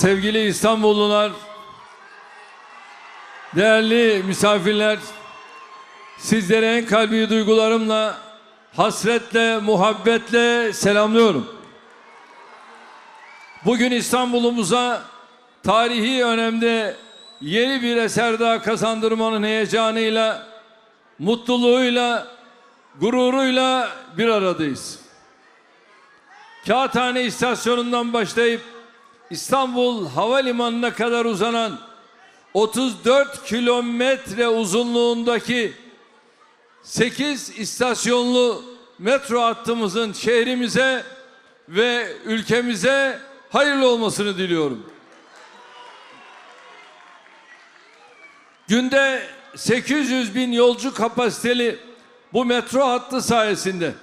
sevgili İstanbullular, değerli misafirler, sizlere en kalbi duygularımla, hasretle, muhabbetle selamlıyorum. Bugün İstanbul'umuza tarihi önemde yeni bir eser daha kazandırmanın heyecanıyla, mutluluğuyla, gururuyla bir aradayız. Kağıthane istasyonundan başlayıp İstanbul Havalimanı'na kadar uzanan 34 kilometre uzunluğundaki 8 istasyonlu metro hattımızın şehrimize ve ülkemize hayırlı olmasını diliyorum. Günde 800 bin yolcu kapasiteli bu metro hattı sayesinde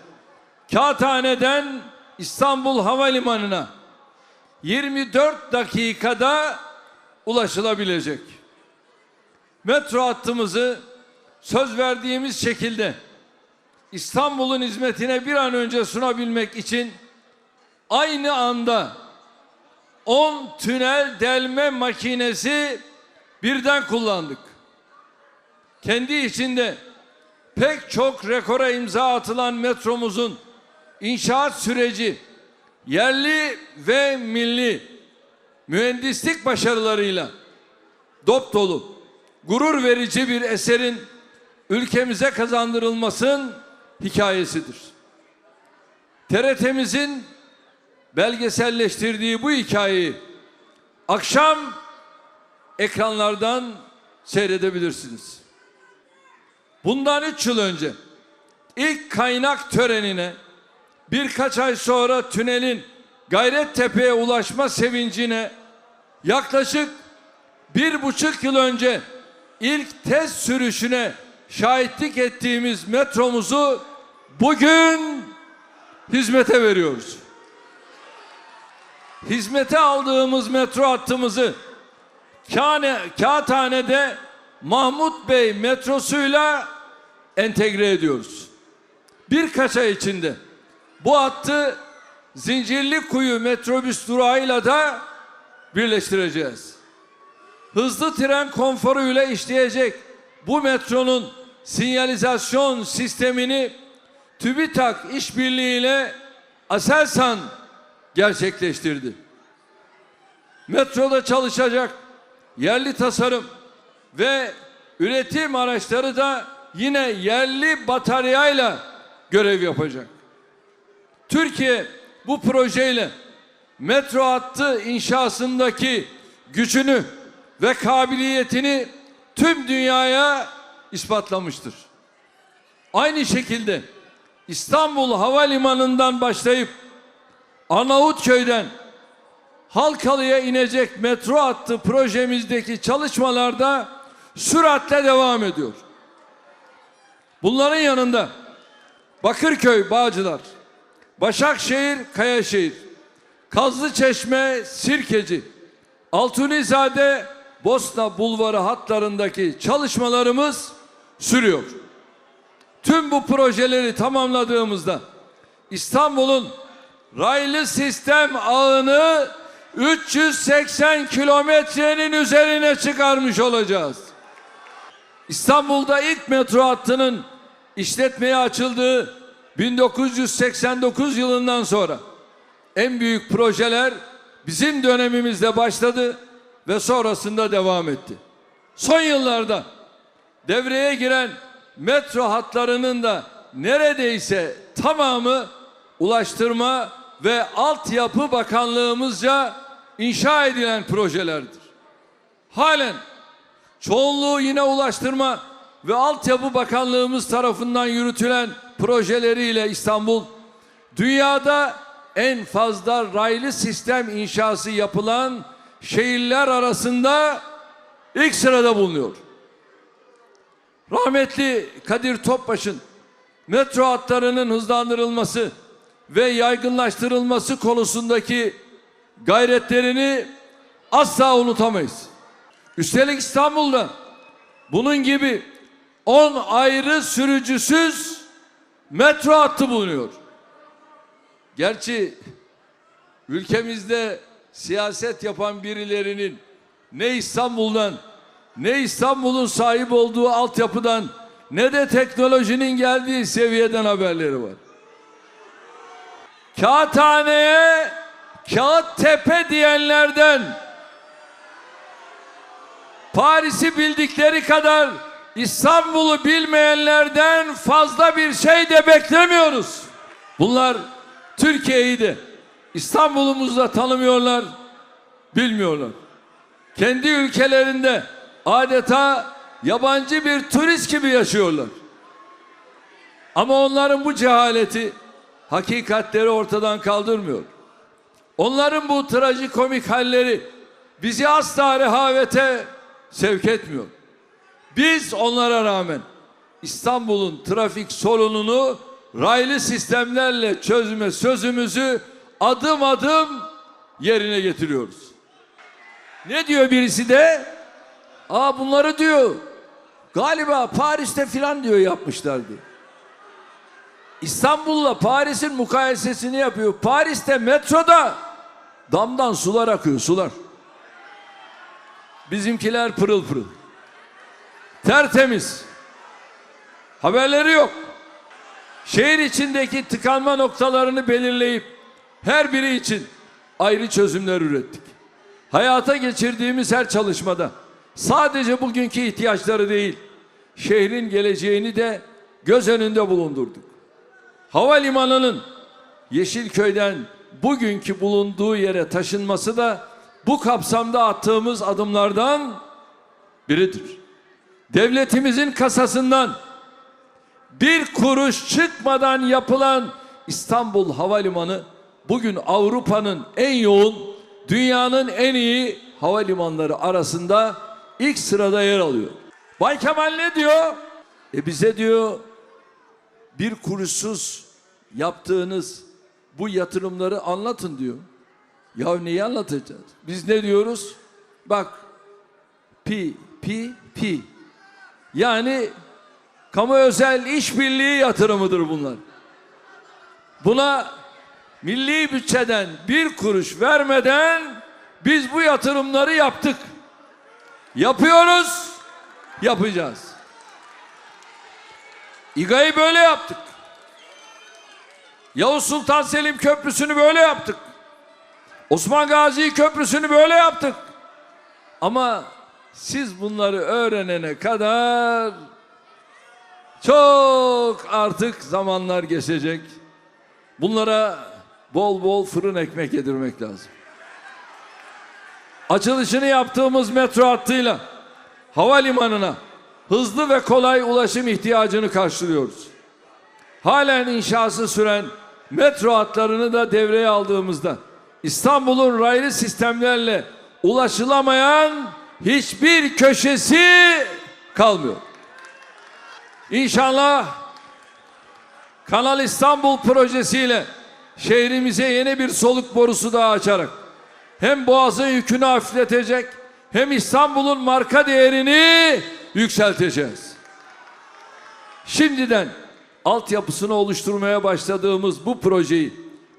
Kağıthane'den İstanbul Havalimanı'na 24 dakikada ulaşılabilecek. Metro hattımızı söz verdiğimiz şekilde İstanbul'un hizmetine bir an önce sunabilmek için aynı anda 10 tünel delme makinesi birden kullandık. Kendi içinde pek çok rekora imza atılan metromuzun inşaat süreci yerli ve milli mühendislik başarılarıyla dop dolu, gurur verici bir eserin ülkemize kazandırılmasının hikayesidir. TRT'mizin belgeselleştirdiği bu hikayeyi akşam ekranlardan seyredebilirsiniz. Bundan üç yıl önce ilk kaynak törenine birkaç ay sonra tünelin Gayrettepe'ye ulaşma sevincine yaklaşık bir buçuk yıl önce ilk test sürüşüne şahitlik ettiğimiz metromuzu bugün hizmete veriyoruz. Hizmete aldığımız metro hattımızı Kâne, Kağıthane'de Mahmut Bey metrosuyla entegre ediyoruz. Birkaç ay içinde bu hattı Zincirli Kuyu metrobüs durağıyla da birleştireceğiz. Hızlı tren konforuyla işleyecek bu metronun sinyalizasyon sistemini TÜBİTAK işbirliğiyle Aselsan gerçekleştirdi. Metroda çalışacak yerli tasarım ve üretim araçları da yine yerli bataryayla görev yapacak. Türkiye bu projeyle metro hattı inşasındaki gücünü ve kabiliyetini tüm dünyaya ispatlamıştır. Aynı şekilde İstanbul Havalimanı'ndan başlayıp Arnavutköy'den Halkalı'ya inecek metro hattı projemizdeki çalışmalarda süratle devam ediyor. Bunların yanında Bakırköy Bağcılar, Başakşehir Kayaşehir, Kazlıçeşme Sirkeci, Altunizade Bosna Bulvarı hatlarındaki çalışmalarımız sürüyor. Tüm bu projeleri tamamladığımızda İstanbul'un raylı sistem ağını 380 kilometrenin üzerine çıkarmış olacağız. İstanbul'da ilk metro hattının işletmeye açıldığı 1989 yılından sonra en büyük projeler bizim dönemimizde başladı ve sonrasında devam etti. Son yıllarda devreye giren metro hatlarının da neredeyse tamamı Ulaştırma ve Altyapı Bakanlığımızca inşa edilen projelerdir. Halen çoğunluğu yine Ulaştırma ve Altyapı Bakanlığımız tarafından yürütülen projeleriyle İstanbul dünyada en fazla raylı sistem inşası yapılan şehirler arasında ilk sırada bulunuyor. Rahmetli Kadir Topbaş'ın metro hatlarının hızlandırılması ve yaygınlaştırılması konusundaki gayretlerini asla unutamayız. Üstelik İstanbul'da bunun gibi 10 ayrı sürücüsüz metro hattı bulunuyor. Gerçi ülkemizde siyaset yapan birilerinin ne İstanbul'dan ne İstanbul'un sahip olduğu altyapıdan ne de teknolojinin geldiği seviyeden haberleri var. Kağıthaneye kağıt tepe diyenlerden Paris'i bildikleri kadar İstanbul'u bilmeyenlerden fazla bir şey de beklemiyoruz. Bunlar Türkiye'yi de İstanbul'umuzu da tanımıyorlar, bilmiyorlar. Kendi ülkelerinde adeta yabancı bir turist gibi yaşıyorlar. Ama onların bu cehaleti hakikatleri ortadan kaldırmıyor. Onların bu trajikomik halleri bizi asla rehavete sevk etmiyor. Biz onlara rağmen İstanbul'un trafik sorununu raylı sistemlerle çözme sözümüzü adım adım yerine getiriyoruz. Ne diyor birisi de? Aa bunları diyor. Galiba Paris'te filan diyor yapmışlar diyor. İstanbul'la Paris'in mukayesesini yapıyor. Paris'te metroda damdan sular akıyor sular. Bizimkiler pırıl pırıl. Tertemiz. Haberleri yok. Şehir içindeki tıkanma noktalarını belirleyip her biri için ayrı çözümler ürettik. Hayata geçirdiğimiz her çalışmada sadece bugünkü ihtiyaçları değil, şehrin geleceğini de göz önünde bulundurduk. Havalimanının Yeşilköy'den bugünkü bulunduğu yere taşınması da bu kapsamda attığımız adımlardan biridir. Devletimizin kasasından bir kuruş çıkmadan yapılan İstanbul Havalimanı bugün Avrupa'nın en yoğun, dünyanın en iyi havalimanları arasında ilk sırada yer alıyor. Bay Kemal ne diyor? E bize diyor bir kuruşsuz yaptığınız bu yatırımları anlatın diyor. Ya neyi anlatacağız? Biz ne diyoruz? Bak pi pi pi. Yani kamu özel işbirliği yatırımıdır bunlar. Buna milli bütçeden bir kuruş vermeden biz bu yatırımları yaptık. Yapıyoruz, yapacağız. İGA'yı böyle yaptık. Yavuz Sultan Selim Köprüsü'nü böyle yaptık. Osman Gazi Köprüsü'nü böyle yaptık. Ama siz bunları öğrenene kadar çok artık zamanlar geçecek. Bunlara bol bol fırın ekmek yedirmek lazım. Açılışını yaptığımız metro hattıyla havalimanına hızlı ve kolay ulaşım ihtiyacını karşılıyoruz. Halen inşası süren metro hatlarını da devreye aldığımızda İstanbul'un raylı sistemlerle ulaşılamayan hiçbir köşesi kalmıyor. İnşallah Kanal İstanbul projesiyle şehrimize yeni bir soluk borusu daha açarak hem boğazın yükünü hafifletecek hem İstanbul'un marka değerini yükselteceğiz. Şimdiden altyapısını oluşturmaya başladığımız bu projeyi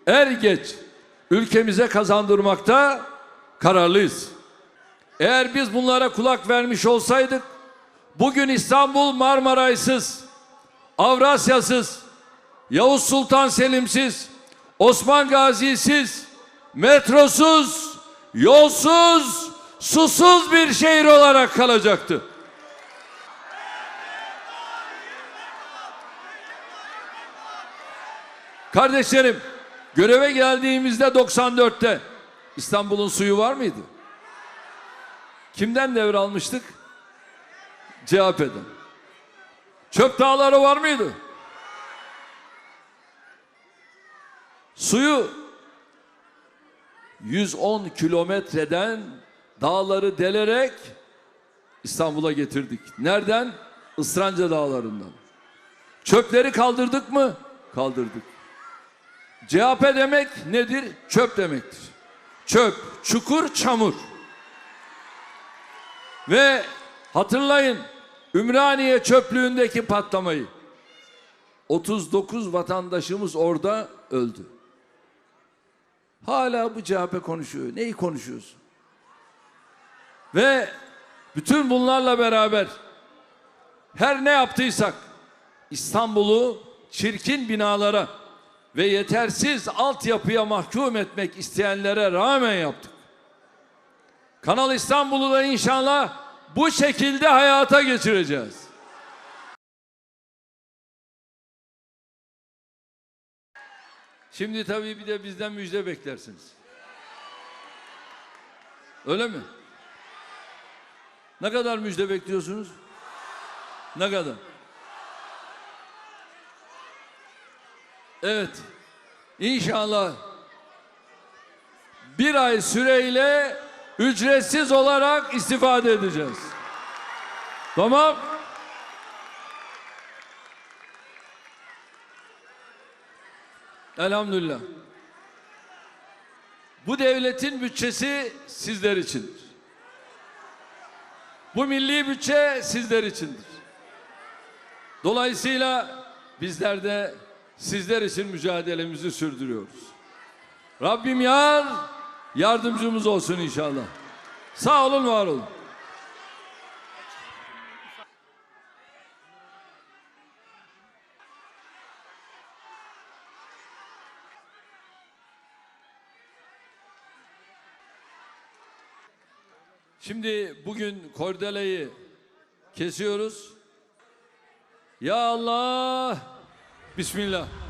er geç ülkemize kazandırmakta kararlıyız. Eğer biz bunlara kulak vermiş olsaydık bugün İstanbul Marmaray'sız, Avrasya'sız, Yavuz Sultan Selim'siz, Osman Gazi'siz, metrosuz, yolsuz, susuz bir şehir olarak kalacaktı. Kardeşlerim, göreve geldiğimizde 94'te İstanbul'un suyu var mıydı? Kimden devralmıştık? CHP'den. Çöp dağları var mıydı? Suyu 110 kilometreden dağları delerek İstanbul'a getirdik. Nereden? Isranca dağlarından. Çöpleri kaldırdık mı? Kaldırdık. CHP demek nedir? Çöp demektir. Çöp, çukur, çamur. Ve hatırlayın Ümraniye çöplüğündeki patlamayı. 39 vatandaşımız orada öldü. Hala bu CHP konuşuyor. Neyi konuşuyorsun? Ve bütün bunlarla beraber her ne yaptıysak İstanbul'u çirkin binalara ve yetersiz altyapıya mahkum etmek isteyenlere rağmen yaptık. Kanal İstanbul'u da inşallah bu şekilde hayata geçireceğiz. Şimdi tabii bir de bizden müjde beklersiniz. Öyle mi? Ne kadar müjde bekliyorsunuz? Ne kadar? Evet. İnşallah bir ay süreyle ücretsiz olarak istifade edeceğiz. Tamam. Elhamdülillah. Bu devletin bütçesi sizler içindir. Bu milli bütçe sizler içindir. Dolayısıyla bizler de sizler için mücadelemizi sürdürüyoruz. Rabbim yar yardımcımız olsun inşallah. Sağ olun, var olun. Şimdi bugün kordeleyi kesiyoruz. Ya Allah. Bismillah.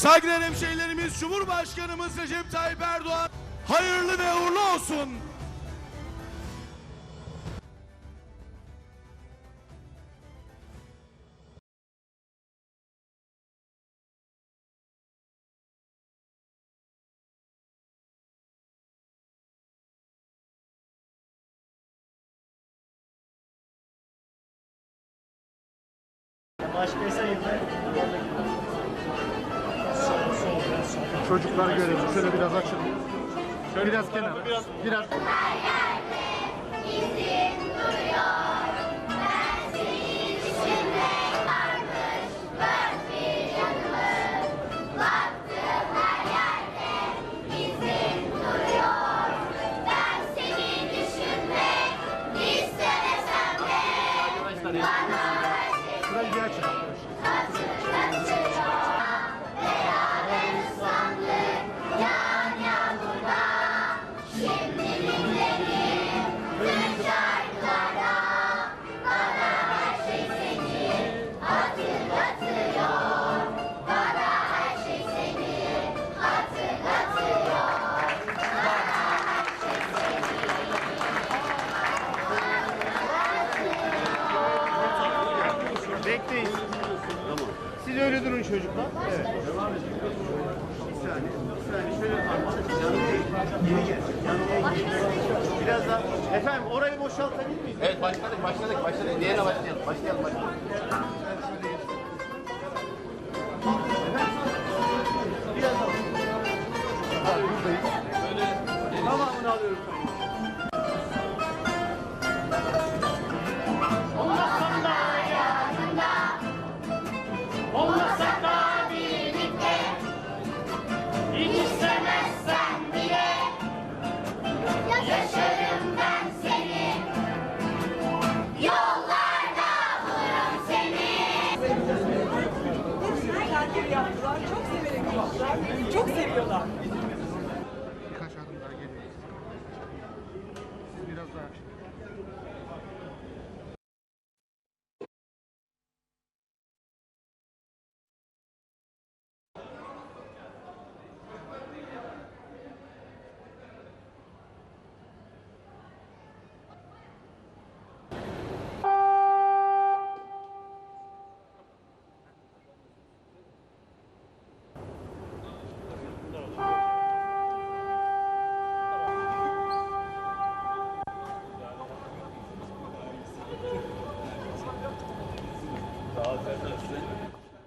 Saygıdeğer hemşehrilerimiz Cumhurbaşkanımız Recep Tayyip Erdoğan hayırlı ve uğurlu olsun. Çocuklar görelim. Şöyle biraz açın. Şöyle biraz kenar. Biraz. Ben Yeni gel. Biraz daha. Efendim orayı boşaltabilir miyiz? Evet başladık başladık başladık. Diğerine başlayalım. Başlayalım başlayalım.